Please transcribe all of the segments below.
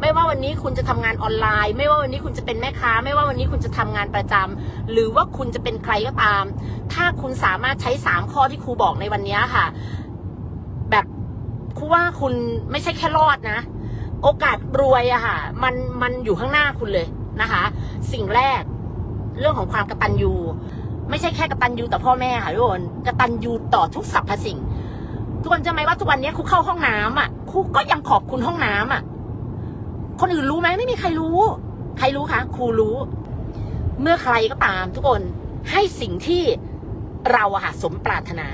ไม่ว่าวันนี้คุณจะทำงานออนไลน์ ไม่ว่าวันนี้คุณจะเป็นแม่ค้า ไม่ว่าวันนี้คุณจะทำงานประจำหรือว่าคุณจะเป็นใครก็ตาม ถ้าคุณสามารถใช้สามข้อที่ครูบอกในวันนี้ค่ะ แบบครูว่าคุณไม่ใช่แค่รอดนะ โอกาสรวยอะค่ะ มันมันอยู่ข้างหน้าคุณเลยนะคะ สิ่งแรกเรื่องของความกระตัญญูไม่ใช่แค่กระตัญญูต่อพ่อแม่ค่ะทุกคนกระตัญญูต่อทุกสรรพสิ่ง ทุกคนจะไหมว่าทุกวันนี้ครูเข้าห้องน้ำอะครูก็ยังขอบคุณห้องน้ำอะ คนอื่นรู้ไหมไม่มีใครรู้ ใครรู้คะครูรู้ เมื่อใครก็ตามทุกคนให้สิ่งที่เราอะค่ะสมปรารถนา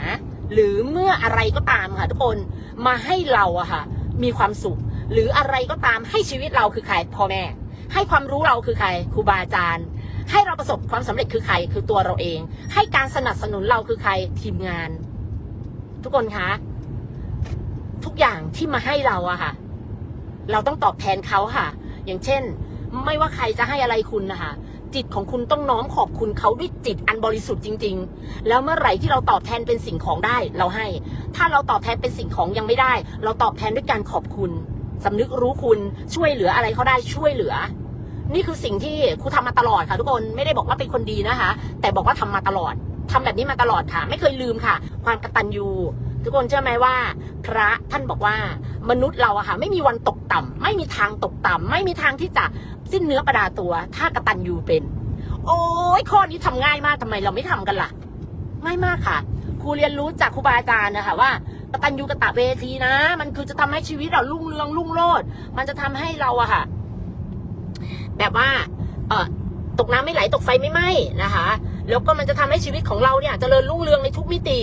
หรือเมื่ออะไรก็ตามค่ะทุกคนมาให้เราอะค่ะ มีความสุข หรืออะไรก็ตามให้ชีวิตเราคือใครพ่อแม่ ให้ความรู้เราคือใครครูบาอาจารย์ให้เราประสบความสำเร็จคือใครคือตัวเราเอง ให้การสนับสนุนเราคือใครทีมงาน ทุกคนคะ ทุกอย่างที่มาให้เราอะค่ะ เราต้องตอบแทนเขาค่ะ อย่างเช่น ไม่ว่าใครจะให้อะไรคุณนะคะจิตของคุณต้องน้อมขอบคุณเขาด้วยจิตอันบริสุทธิ์จริง ๆ แล้วเมื่อไหร่ที่เราตอบแทนเป็นสิ่งของได้เราให้ ถ้าเราตอบแทนเป็นสิ่งของยังไม่ได้ เราตอบแทนด้วยการขอบคุณสำนึกรู้คุณช่วยเหลืออะไรเขาได้ช่วยเหลือ นี่คือสิ่งที่ครูทำมาตลอดค่ะ ทุกคนไม่ได้บอกว่าเป็นคนดีนะคะ แต่บอกว่าทำมาตลอดทำแบบนี้มาตลอดค่ะ ไม่เคยลืมค่ะ ความกตัญญู ทุกคนเชื่อไหมว่า พระท่านบอกว่ามนุษย์เราอะค่ะไม่มีวันตกต่ำไม่มีทางตกต่ำไม่มีทางที่จะสิ้นเนื้อประดาตัว ถ้ากตัญญูเป็น โอ้ยข้อนี้ทำง่ายมากทำไมเราไม่ทำกันล่ะง่ายมากค่ะครูเรียนรู้จากครูบาอาจารย์นะคะว่ากตัญญูกตะเวทีนะ มันคือจะทำให้ชีวิตเรารุ่งเรืองรุ่งโรจน์มันจะทำให้เราอะค่ะ แบบว่า เออตกน้ำไม่ไหลตกไฟไม่ไหม้นะคะ แล้วก็มันจะทำให้ชีวิตของเราเนี่ยเจริญรุ่งเรืองในทุกมิติ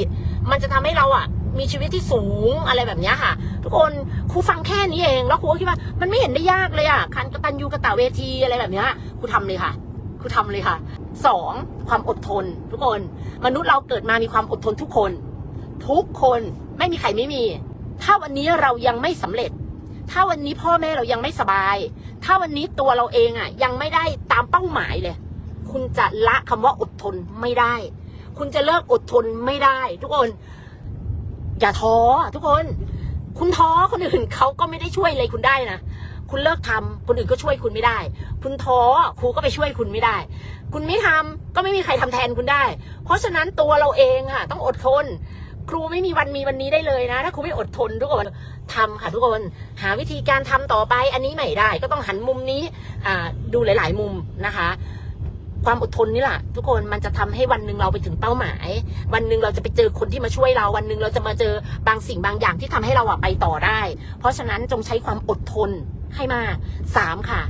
มันจะทำให้เราอะ มีชีวิตที่สูงอะไรแบบนี้ค่ะ ทุกคนครูฟังแค่นี้เอง แล้วครูก็คิดว่ามันไม่เห็นได้ยากเลยอะคันกตัญญูกระตะเวทีอะไรแบบนี้ครูทำเลยค่ะครูทำเลยค่ะสองความอดทน ทุกคน มนุษย์เราเกิดมามีความอดทนทุกคน ทุกคนไม่มีใครไม่มี ถ้าวันนี้เรายังไม่สำเร็จ ถ้าวันนี้พ่อแม่เรายังไม่สบาย ถ้าวันนี้ตัวเราเองอะ ยังไม่ได้ตามเป้าหมายเลย คุณจะละคำว่าอดทนไม่ได้ คุณจะเลิกอดทนไม่ได้ ทุกคน อย่าท้อทุกคน คุณท้อคนอื่นเขาก็ไม่ได้ช่วยอะไรคุณได้นะคุณเลิกทำคนอื่นก็ช่วยคุณไม่ได้ คุณท้อครูก็ไปช่วยคุณไม่ได้ คุณไม่ทำก็ไม่มีใครทำแทนคุณได้ เพราะฉะนั้นตัวเราเองค่ะต้องอดทน ครูไม่มีวันมีวันนี้ได้เลยนะ ถ้าครูไม่อดทนทุกคนทำค่ะทุกคนหาวิธีการทำต่อไปอันนี้ไม่ได้ ก็ต้องหันมุมนี้ดูหลาย ๆ มุมนะคะ ความอดทนนี่แหละทุกคนมันจะทำให้วันหนึ่งเราไปถึงเป้าหมาย วันหนึ่งเราจะไปเจอคนที่มาช่วยเรา วันหนึ่งเราจะมาเจอบางสิ่งบางอย่างที่ทำให้เราอะไปต่อได้ เพราะฉะนั้นจงใช้ความอดทนให้มากสามค่ะ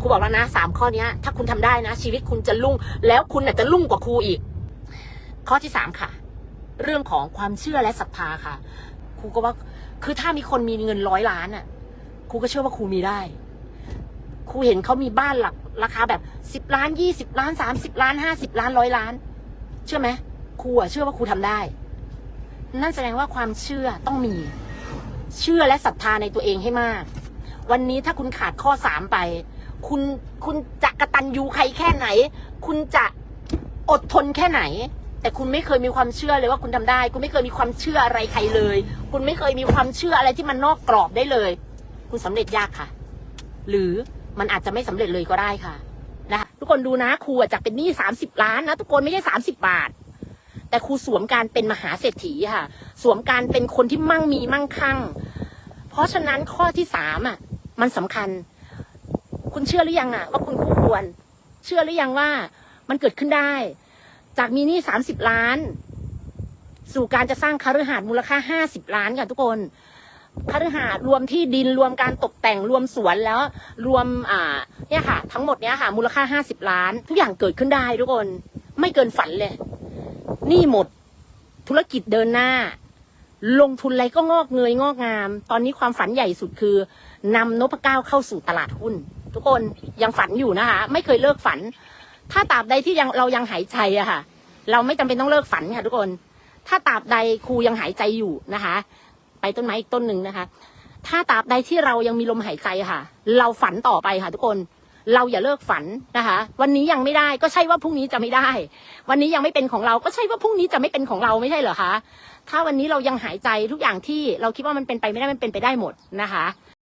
ครูบอกแล้วนะสามข้อเนี้ยถ้าคุณทำได้นะ ชีวิตคุณจะรุ่ง แล้วคุณอาจจะรุ่งกว่าครูอีก ข้อที่สามค่ะ เรื่องของความเชื่อและศรัทธาค่ะครูก็ว่าคือถ้ามีคนมีเงินร้อยล้านอะครูก็เชื่อว่าครูมีได้ครูเห็นเขามีบ้านหลัก ราคาแบบสิบล้านยี่สิบล้านสามสิบล้านห้าสิบล้านร้อยล้าน เชื่อไหมครูอะเชื่อว่าครูทำได้ นั่นแสดงว่าความเชื่อต้องมี เชื่อและศรัทธาในตัวเองให้มาก วันนี้ถ้าคุณขาดข้อสามไป คุณคุณจะกระตันยูใครแค่ไหน คุณจะอดทนแค่ไหน แต่คุณไม่เคยมีความเชื่อเลยว่าคุณทำได้ คุณไม่เคยมีความเชื่ออะไรใครเลย คุณไม่เคยมีความเชื่ออะไรที่มันนอกกรอบได้เลย คุณสำเร็จยากค่ะ หรือ มันอาจจะไม่สำเร็จเลยก็ได้ค่ะนะคะทุกคนดูนะครูจากเป็นหนี้สามสิบล้านนะทุกคนไม่ใช่สามสิบบาท แต่ครูสวมการเป็นมหาเศรษฐีค่ะ สวมการเป็นคนที่มั่งมีมั่งคั่ง เพราะฉะนั้นข้อที่สามอะ มันสำคัญ คุณเชื่อหรือยังอะ ว่าคุณคู่ควร เชื่อหรือยังว่ามันเกิดขึ้นได้ จากมีหนี้สามสิบล้าน สู่การจะสร้างคฤหาสน์มูลค่าห้าสิบล้านค่ะทุกคน คฤหาสน์รวมที่ดินรวมการตกแต่งรวมสวนแล้วรวมอ่าเนี่ยค่ะ ทั้งหมดเนี่ยค่ะ มูลค่าห้าสิบล้าน ทุกอย่างเกิดขึ้นได้ทุกคน ไม่เกินฝันเลย นี่หมดธุรกิจเดินหน้า ลงทุนอะไรก็งอกเงยงอกงาม ตอนนี้ความฝันใหญ่สุดคือนำนพเก้าเข้าสู่ตลาดหุ้น ทุกคนยังฝันอยู่นะคะ ไม่เคยเลิกฝัน ถ้าตราบใดที่ยังเรายังหายใจอะค่ะ เราไม่จำเป็นต้องเลิกฝันค่ะทุกคน ถ้าตราบใดครูยังหายใจอยู่นะคะ ต้นไม้อีกต้นหนึ่งนะคะ ถ้าตราบใดที่เรายังมีลมหายใจค่ะ เราฝันต่อไปค่ะทุกคนเราอย่าเลิกฝันนะคะ วันนี้ยังไม่ได้ก็ใช่ว่าพรุ่งนี้จะไม่ได้ วันนี้ยังไม่เป็นของเราก็ใช่ว่าพรุ่งนี้จะไม่เป็นของเราไม่ใช่เหรอคะถ้าวันนี้เรายังหายใจทุกอย่างที่เราคิดว่ามันเป็นไปไม่ได้มันเป็นไปได้หมดนะคะ